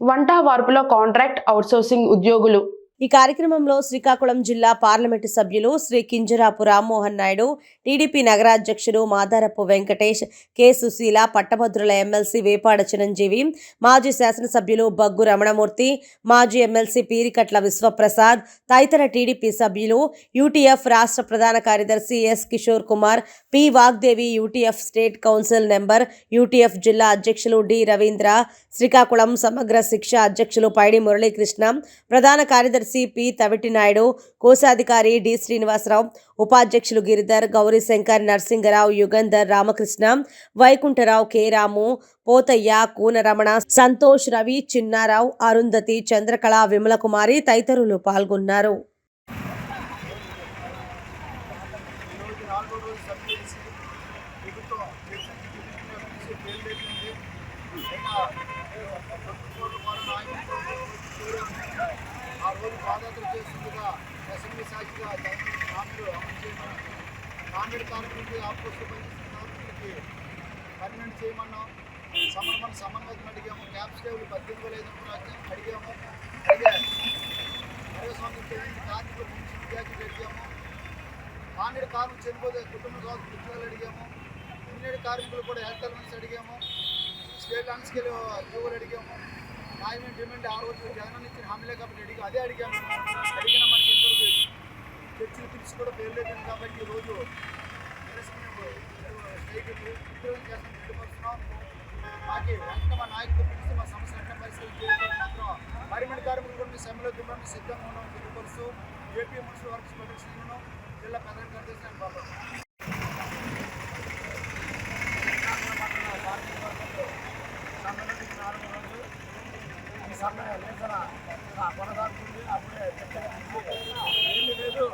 వంట వార్పులో contract outsourcing ఉద్యోగులు ఈ కార్యక్రమంలో శ్రీకాకుళం జిల్లా పార్లమెంటు సభ్యులు శ్రీ కింజరాపు రామ్మోహన్ నాయుడు టీడీపీ నగరాధ్యక్షుడు మాదారపు వెంకటేష్ కె సుశీల పట్టభద్రుల ఎమ్మెల్సీ వేపాడ చిరంజీవి మాజీ శాసనసభ్యులు బగ్గు రమణమూర్తి మాజీ ఎమ్మెల్సీ పీరికట్ల విశ్వప్రసాద్ తదితర టీడీపీ సభ్యులు యూటీఎఫ్ రాష్ట్ర ప్రధాన కార్యదర్శి S Kishore Kumar P Vagdevi UTF state council number UTF జిల్లా అధ్యక్షులు డి రవీంద్ర శ్రీకాకుళం సమగ్ర శిక్ష అధ్యక్షులు పైడి మురళీకృష్ణ ప్రధాన కార్యదర్శి పి తవిటి నాయుడు కోశాధికారి డి. శ్రీనివాసరావు ఉపాధ్యక్షులు గిరిధర్ గౌరీశంకర్ నరసింగరావు యుగంధర్ రామకృష్ణ వైకుంఠరావు కె. రాము పోతయ్య కూనరమణ సంతోష్ రవి చిన్నారావు అరుంధతి చంద్రకళ విమలకుమారి తదితరులు పాల్గొన్నారు. ప్రభుత్వం రోజు పాదయాత్ర చేస్తుండగా అసెంబ్లీ సాక్షిగా గవర్నమెంట్ హామీలు అమలు చేయమని కాంగ్రెస్ కార్మికులకి ఆఫీసులు పనిచేస్తున్న కార్మికులకి పర్మనెంట్ చేయమన్నాం. సమన్వయం సమన్వయం అడిగాము. క్యాప్స్ టేబుల్ పద్దెనిమిది వేల ఐదు వందలు అడిగాము. అలాగే మరో సంవత్సరం కార్మికులు పెన్షన్ విద్యార్థులు అడిగాము నాణ్యత కార్మికులు చనిపోతే కుటుంబ సభ్యులు ఉద్యోగాలు అడిగాము. ఇంజనీర్ కార్మికులు కూడా హెల్త్ అలవెన్స్ అడిగాము. స్టేట్ అన్స్కేల్ ఉద్యోగులు అడిగాము. న్యాయమైన డిమాండ్ ఆ రోజు జగన్ ఇచ్చిన హామీలే కాబట్టి అడిగి అదే అడిగాము అడిగిన మనకి ఇద్దరు చర్చలు పిలిచి కూడా పేర్లేదు కాబట్టి ఈరోజు స్ట్రైక్ ఉద్యోగం చేస్తాం తెలియపరుస్తున్నాం. మాకి వెంటనే మా నాయకులు పిలిచి మా సమస్య వెంటనే పరిస్థితులు చేయడం మాత్రం పరిమితి కార్మికులు కూడా మీ సమ్మెలో దిగడానికి సిద్ధంగా ఉన్నాం తెలియపరుస్తూ ఏపీ మున్సిపల్ వర్క్స్ ప్రొటెక్షన్ జిల్లా ప్రధాన కార్యదర్శి అని బాబు ఈ సమ్మె నిరసన కొనసాగుతుంది అప్పుడే చర్చగా ఉంది. ఏమీ లేదు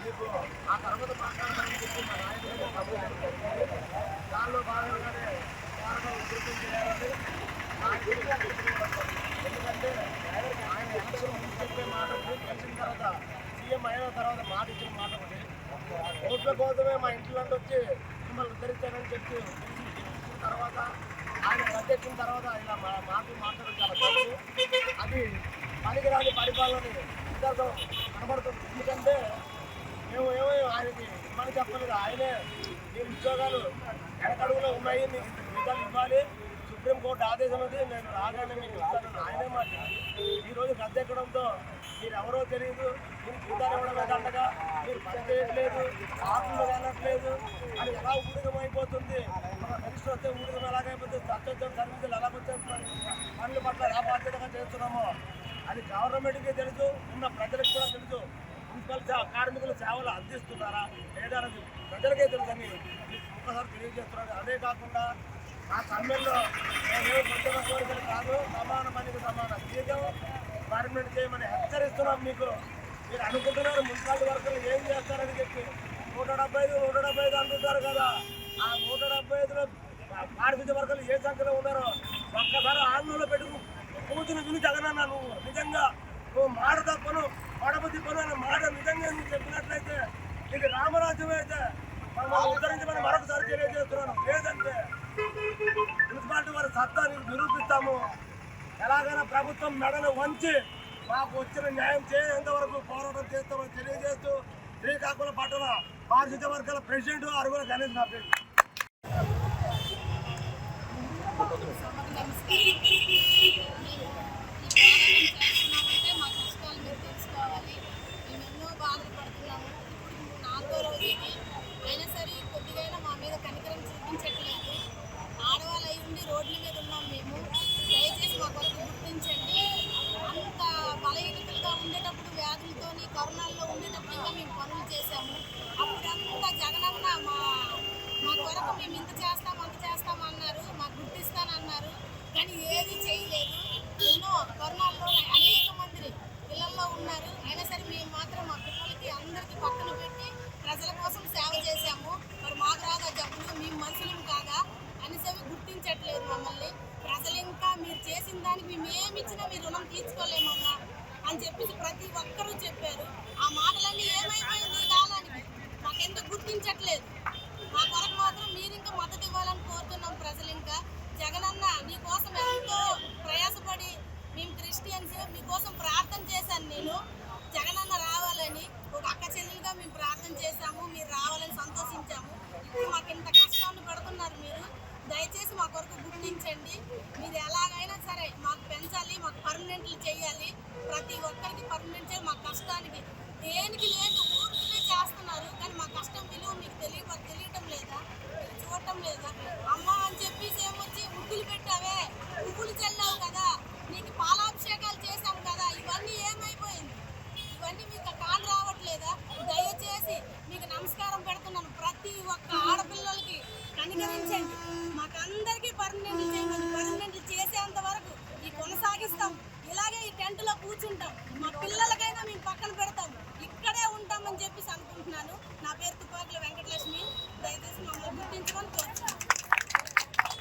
మీకు ఆ తర్వాత మాట్లాడమని చెప్పి మా నాయకులు సభ దానిలో భాగంగానే కారణం ఉధృతం చేయాలని నాకు ఎందుకంటే ఆయన ఎలక్షన్ ముందు చెప్పే మాట గెలిచిన తర్వాత సీఎం అయిన తర్వాత మాట ఇచ్చిన మాట ఓట్ల కోసమే మా ఇంట్లో వచ్చి మిమ్మల్ని ఉద్ధరించానని చెప్పి తర్వాత ఆయన అధ్యక్షుల తర్వాత ఇలా మా మాకు మాట్లాడడం చాలా తప్పు అది పనికిరాని పరిపాలన ఇద్దరు కనబడుతుంది. ఎందుకంటే మేము ఏమో ఆయనకి ఇమ్మని చెప్పలేదు. ఆయనే మీ ఉద్యోగాలు ఎక్కడ ఉన్నాయి. మీకు ఇవ్వాలి. సుప్రీంకోర్టు ఆదేశం ఉంది నేను రాగానే మీకు ఇస్తాను. ఆయనే మాట. ఈరోజు గద్దెక్కడంతో మీరు ఎవరో తెలియదు. మీరు జీతాలు ఇవ్వడమే దండగా మీరు పని చేయట్లేదు ఆటలు వెళ్ళట్లేదు అది ఎలా ఊడిగం అయిపోతుంది కలిసి వస్తే ఊడిగం ఎలాగైపోతుంది? చట్టం సర్వీసులు ఎలా వచ్చేస్తున్నారు? పనుల పట్ల ఎలా బాధ్యతగా చేస్తున్నామో అది గవర్నమెంట్కి తెలుసు. ఉన్న ప్రజలకు కూడా తెలుసు. మున్సిపల్ సే- కార్మికుల సేవలు అందిస్తున్నారా లేదా ప్రజలకే తెలుసని ఒక్కసారి తెలియజేస్తున్నారు అదే కాకుండా ఆ సమ్మెల్లో మేము కోరికలు కాదు సమాన పనికి సమాన. జీతం పర్మనెంట్ చేయమని హెచ్చరిస్తున్నాం మీకు. మీరు అనుకుంటున్నారు మున్సిపాలిటీ వర్కర్లు ఏం చేస్తారని చెప్పి. నూట డెబ్బై ఐదు నూట డెబ్బై ఐదు అంటుంటారు కదా. ఆ నూట డెబ్బై ఐదులో పారిశుద్ధ వర్గాలు ఏ సంఖ్యలో ఉన్నారో ఒక్కసారి ఆందోళన పెట్టుకు కూర్చుని విని జగనన్న నువ్వు. నిజంగా నువ్వు మాట తప్పను పడబుద్ధి తిప్పను అనే మాట నిజంగా నువ్వు చెప్పినట్లయితే ఇది రామరాజ్యం అయితే మనం ఉద్ధరించమని మరొకసారి తెలియజేస్తున్నాను. లేదంటే మున్సిపాలిటీ వారి సత్తాన్ని నిరూపిస్తాము. ఎలాగైనా ప్రభుత్వం మెడలు వంచి మాకు వచ్చిన న్యాయం చేయేంత వరకు పోరాటం చేస్తామని తెలియజేస్తూ శ్రీకాకుళం పట్టణ పారిశుద్ధ వర్గాల ప్రెసిడెంట్ అరుగుల గణేష్ నా పేరు. చేస్తున్నామంటే మా కష్టాలు మీరు తెలుసుకోవాలి మేము ఎన్నో బాధలు పడుతున్నాము ఇప్పుడు నాలుగో రోజు ఇది అయినా సరే కొద్దిగైనా మా మీద కనికరం చూపించట్లేదు ఆడవాళ్ళు అయి ఉండి రోడ్ల మీద ఉన్నాం మేము దయచేసి మా కొరకు గుర్తించండి అంత బలహీనతలుగా ఉండేటప్పుడు వ్యాధులతోని కరోనాల్లో ఉండేటప్పుడు చేసాము చేశాము అప్పుడంతా జగనన్న మా మా కొరకు మేము ఇంత చేస్తాం అంత చేస్తాం అన్నారు. మాకు గుర్తిస్తానన్నారు. కానీ ఏది చేయలేదు. ఎన్నో కరోనాల్లో అనేక మంది పిల్లల్లో ఉన్నారు. అయినా సరే మేము మాత్రం మా పిల్లలకి అందరికీ పక్కన పెట్టి ప్రజల కోసం సేవ చేశాము. మరి మాకు రాదా జబ్బులు మేము మనుషులం కాదా? అనేసి గుర్తించట్లేదు మమ్మల్ని. ప్రజలు ఇంకా మీరు చేసిన దానికి మేము ఏమి ఇచ్చినా మీ రుణం తీర్చుకోలేమమ్మా అని చెప్పేసి ప్రతి ఒక్కరూ చెప్పారు. ఆ మాటలు కాన్స్టిట్యుయెన్సీలో మీకోసం ప్రార్థన చేశాను నేను. జగనన్న రావాలని ఒక అక్క చెల్లెలుగా మేము ప్రార్థన చేశాము. మీరు రావాలని సంతోషించాము. ఇప్పుడు మాకు ఇంత కష్టాన్ని పడుతున్నారు మీరు. దయచేసి మా కొరకు గుర్తించండి. మీరు ఎలాగైనా సరే మాకు పెంచాలి మాకు పర్మనెంట్లు చేయాలి. ప్రతి ఒక్కరికి పర్మనెంట్ చేయాలి మా కష్టానికి దేనికి లేదు ఊరికి చేస్తున్నారు. కానీ మా కష్టం విలువ మీకు తెలియపడుతుంది పర్మనెంట్లు చేయమని